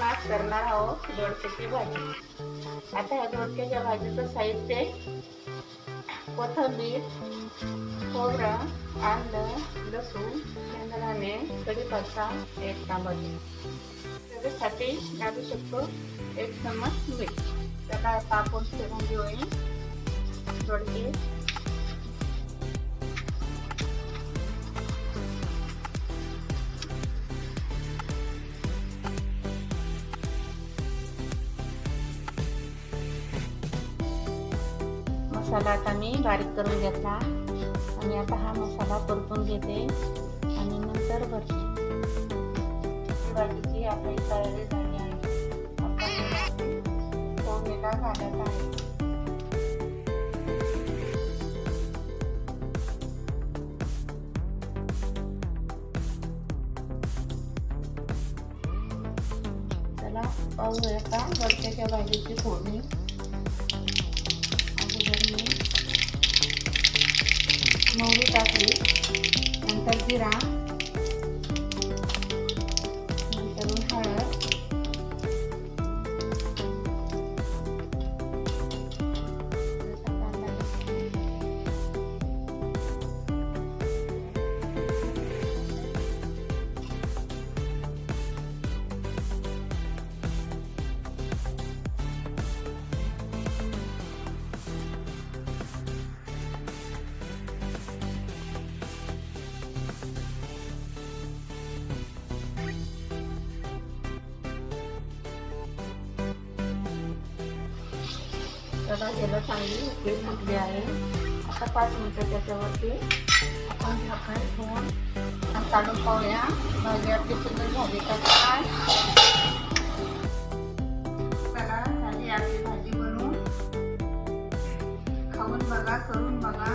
आपण आज करणार आहोत दोडक्याची भाजी. आता ह्या दोडक्याच्या भाजीचं साहित्य कोथंबीर खोबरं आलं लसूण शेंगदाणे कढीपत्ता एक चमच त्याच्यासाठी घालू शकतो एक चमच मीठ. त्याला आपण फिरून घेऊन दोडके मसाला आता मी बारीक करून घेतला. आणि आता हा मसाला परतून घेते. आणि नंतर भरते बाजूची आपली तयारी झाली आहे आता घालत आहे. चला पाहूया का वरच्याच्या भाजीची फोडणी. मोहरी टाकली नंतर जिरा मसाला ज्याला चांगली ते फुटले आहे. आता पाच मिनटं त्याच्यावरती आपण झाकण ठेवून काढून पाहूया. भाजी आपली सुंदर झाली का काय? चला झाली आपली भाजी बनवून. खाऊन बघा करून बघा.